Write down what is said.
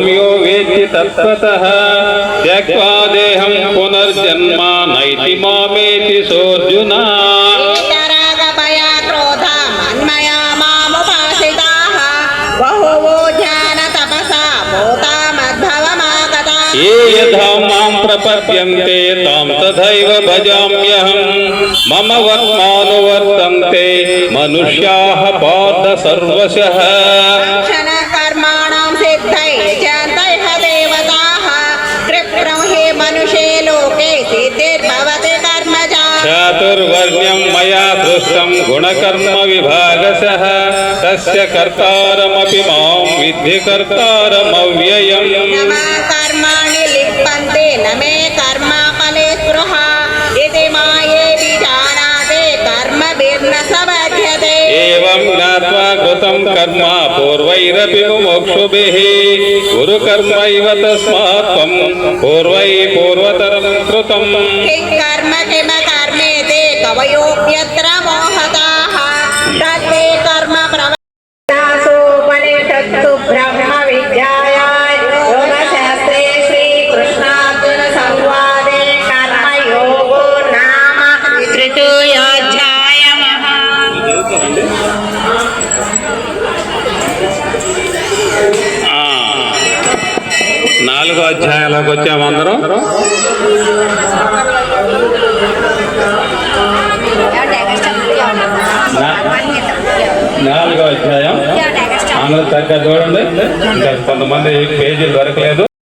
यो वेत्ति तत्त्वतः। त्यक्त्वा देहं पुनर्जन्म नैति मामेति सोऽर्जुन। ये यथा माँ प्रपद्यन्ते तां तथैव भजाम्यहं। मम वर्त्मानुवर्तन्ते मनुष्याः पार्थ सर्वशः। क्षणकर्माणां चातुर्वर्ण्यं मया दृष्टं गुणकर्मविभागशः तस्य कर्तारमपि माँ विद्धि कर्तारमव्ययम्। न कर्माणि लिप्यन्ते न मे कर्माफले स्पृहा। इति मायेति जानाते कर्मभिर्न स एवं ज्ञात्वा कृतं कर्म पूर्वैरपि मुमुक्षुभिः। गुरुकर्मैव तस्मात् त्वं कर्म किम मोहताः నాలుగో అధ్యాయంలోకి వచ్చాము అందరం నాలుగో అధ్యాయం. అందరూ చక్కగా చూడండి ఇంకా కొంతమంది పేజీలు దొరకలేదు.